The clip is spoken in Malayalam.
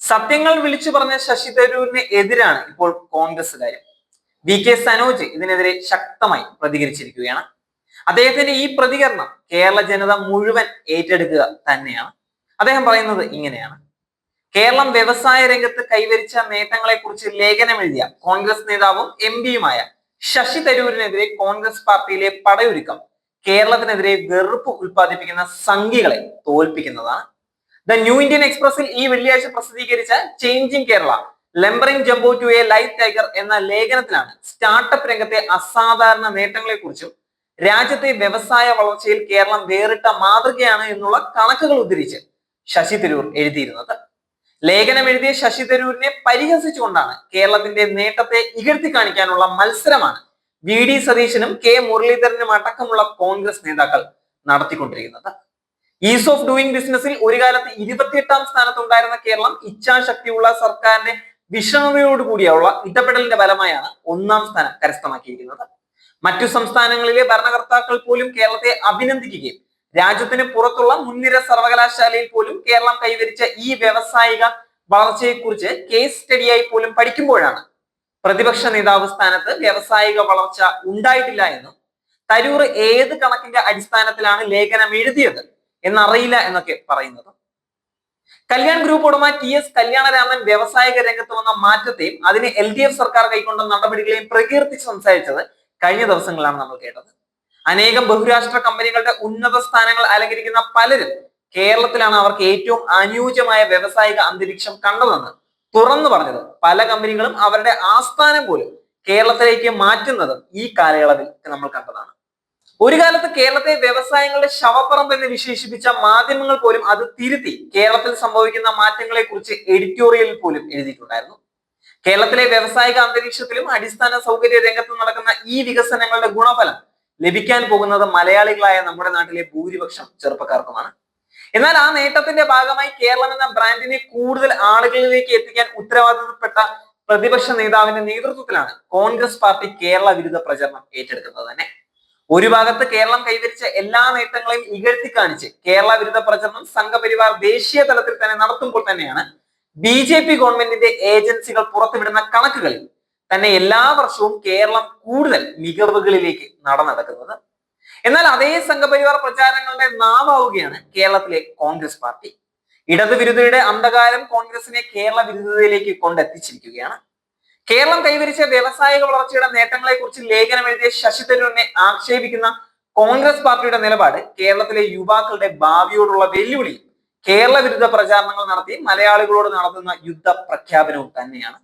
സത്യങ്ങൾ വിളിച്ചു പറഞ്ഞ ശശി തരൂരിന് എതിരാണ് ഇപ്പോൾ കോൺഗ്രസ്സുകാർ വി കെ സനോജ് ഇതിനെതിരെ ശക്തമായി പ്രതികരിച്ചിരിക്കുകയാണ്. അദ്ദേഹത്തിന്റെ ഈ പ്രതികരണം കേരള ജനത മുഴുവൻ ഏറ്റെടുക്കുക തന്നെയാണ്. അദ്ദേഹം പറയുന്നത് ഇങ്ങനെയാണ്. കേരളം വ്യവസായ രംഗത്ത് കൈവരിച്ച നേട്ടങ്ങളെ കുറിച്ച് ലേഖനം എഴുതിയ കോൺഗ്രസ് നേതാവും എം പിയുമായ ശശി തരൂരിനെതിരെ കോൺഗ്രസ് പാർട്ടിയിലെ പടയൊരുക്കം കേരളത്തിനെതിരെ വെറുപ്പ് ഉൽപ്പാദിപ്പിക്കുന്ന സംഘികളെ തോൽപ്പിക്കുന്നതാണ്. ദ ന്യൂ ഇന്ത്യൻ എക്സ്പ്രസിൽ ഈ വെള്ളിയാഴ്ച പ്രസിദ്ധീകരിച്ച changing Kerala lumbering jumbo to a life tiger എന്ന ലേഖനത്തിലാണ് സ്റ്റാർട്ടപ്പ് രംഗത്തെ അസാധാരണ നേട്ടങ്ങളെക്കുറിച്ചും രാജ്യത്തെ വ്യവസായ വളർച്ചയിൽ കേരളം വേറിട്ട മാതൃകയാണ് എന്നുള്ള കണക്കുകൾ ഉദ്ധരിച്ച് ശശി തരൂർ എഴുതിയിരുന്നത്. ലേഖനം എഴുതിയ ശശി തരൂരിനെ പരിഹസിച്ചുകൊണ്ടാണ് കേരളത്തിന്റെ നേട്ടത്തെ ഇകഴ്ത്തി കാണിക്കാനുള്ള മത്സരമാണ് വി ഡി സതീശനും കെ മുരളീധരനും അടക്കമുള്ള കോൺഗ്രസ് നേതാക്കൾ നടത്തിക്കൊണ്ടിരിക്കുന്നത്. ഈസ് ഓഫ് ഡൂയിങ് ബിസിനസ്സിൽ ഒരു കാലത്ത് ഇരുപത്തിയെട്ടാം സ്ഥാനത്തുണ്ടായിരുന്ന കേരളം ഇച്ഛാശക്തിയുള്ള സർക്കാരിന്റെ വിഷമതയോട് കൂടിയുള്ള ഇടപെടലിന്റെ ഫലമായാണ് ഒന്നാം സ്ഥാനം കരസ്ഥമാക്കിയിരിക്കുന്നത്. മറ്റു സംസ്ഥാനങ്ങളിലെ ഭരണകർത്താക്കൾ പോലും കേരളത്തെ അഭിനന്ദിക്കുകയും രാജ്യത്തിന് പുറത്തുള്ള മുൻനിര സർവകലാശാലയിൽ പോലും കേരളം കൈവരിച്ച ഈ വ്യവസായിക വളർച്ചയെക്കുറിച്ച് കേസ് സ്റ്റഡിയായി പോലും പഠിക്കുമ്പോഴാണ് പ്രതിപക്ഷ നേതാവ് സ്ഥാനത്ത് വ്യാവസായിക വളർച്ച ഉണ്ടായിട്ടില്ല എന്നും തരൂർ ഏത് കണക്കിന്റെ അടിസ്ഥാനത്തിലാണ് ലേഖനം എഴുതിയത്? എന്നറിയില്ല എന്നൊക്കെ പറയുന്നത്. കല്യാൺ ഗ്രൂപ്പ് ഉടമ ടി എസ് കല്യാണരാമൻ വ്യവസായിക രംഗത്ത് വന്ന മാറ്റത്തെയും അതിന് എൽ ഡി എഫ് സർക്കാർ കൈക്കൊണ്ട നടപടികളെയും പ്രകീർത്തിച്ച് സംസാരിച്ചത് കഴിഞ്ഞ ദിവസങ്ങളിലാണ് നമ്മൾ കേട്ടത്. അനേകം ബഹുരാഷ്ട്ര കമ്പനികളുടെ ഉന്നത സ്ഥാനങ്ങൾ അലങ്കരിക്കുന്ന പലരും കേരളത്തിലാണ് അവർക്ക് ഏറ്റവും അനുയോജ്യമായ വ്യവസായിക അന്തരീക്ഷം കണ്ടതെന്ന് തുറന്നു പറഞ്ഞത്. പല കമ്പനികളും അവരുടെ ആസ്ഥാനം പോലും കേരളത്തിലേക്ക് മാറ്റുന്നതും ഈ കാലയളവിൽ നമ്മൾ കണ്ടതാണ്. ഒരു കാലത്ത് കേരളത്തെ വ്യവസായങ്ങളുടെ ശവപ്പറമ്പ് എന്ന് വിശേഷിപ്പിച്ച മാധ്യമങ്ങൾ പോലും അത് തിരുത്തി കേരളത്തിൽ സംഭവിക്കുന്ന മാറ്റങ്ങളെ കുറിച്ച് എഡിറ്റോറിയലിൽ പോലും എഴുതിയിട്ടുണ്ടായിരുന്നു. കേരളത്തിലെ വ്യാവസായിക അന്തരീക്ഷത്തിലും അടിസ്ഥാന സൗകര്യ രംഗത്തും നടക്കുന്ന ഈ വികസനങ്ങളുടെ ഗുണഫലം ലഭിക്കാൻ പോകുന്നത് മലയാളികളായ നമ്മുടെ നാട്ടിലെ ഭൂരിപക്ഷം ചെറുപ്പക്കാർക്കുമാണ്. എന്നാൽ ആ നേട്ടത്തിന്റെ ഭാഗമായി കേരളം എന്ന ബ്രാൻഡിനെ കൂടുതൽ ആളുകളിലേക്ക് എത്തിക്കാൻ ഉത്തരവാദിത്തപ്പെട്ട പ്രതിപക്ഷ നേതാവിന്റെ നേതൃത്വത്തിലാണ് കോൺഗ്രസ് പാർട്ടി കേരള വിരുദ്ധ പ്രചരണം ഏറ്റെടുക്കുന്നത് തന്നെ. ഒരു ഭാഗത്ത് കേരളം കൈവരിച്ച എല്ലാ നേട്ടങ്ങളെയും ഇകഴ്ത്തി കാണിച്ച് കേരള വിരുദ്ധ പ്രചരണം സംഘപരിവാർ ദേശീയ തലത്തിൽ തന്നെ നടത്തുമ്പോൾ തന്നെയാണ് ബി ജെ പി ഗവൺമെന്റിന്റെ ഏജൻസികൾ പുറത്തുവിടുന്ന കണക്കുകളിൽ തന്നെ എല്ലാ വർഷവും കേരളം കൂടുതൽ മികവുകളിലേക്ക് നടന്നടക്കുന്നത്. എന്നാൽ അതേ സംഘപരിവാർ പ്രചാരങ്ങളുടെ നാവാവുകയാണ് കേരളത്തിലെ കോൺഗ്രസ് പാർട്ടി. ഇടതുവിരുദ്ധയുടെ അന്ധകാരം കോൺഗ്രസിനെ കേരള വിരുദ്ധതയിലേക്ക് കൊണ്ടെത്തിച്ചിരിക്കുകയാണ്. കേരളം കൈവരിച്ച വ്യവസായിക വളർച്ചയുടെ നേട്ടങ്ങളെ കുറിച്ച് ലേഖനം എഴുതിയ ശശി തരൂരിനെ ആക്ഷേപിക്കുന്ന കോൺഗ്രസ് പാർട്ടിയുടെ നിലപാട് കേരളത്തിലെ യുവാക്കളുടെ ഭാവിയോടുള്ള വെല്ലുവിളി കേരള വിരുദ്ധ പ്രചാരണങ്ങൾ നടത്തി മലയാളികളോട് നടത്തുന്ന യുദ്ധ പ്രഖ്യാപനവും തന്നെയാണ്.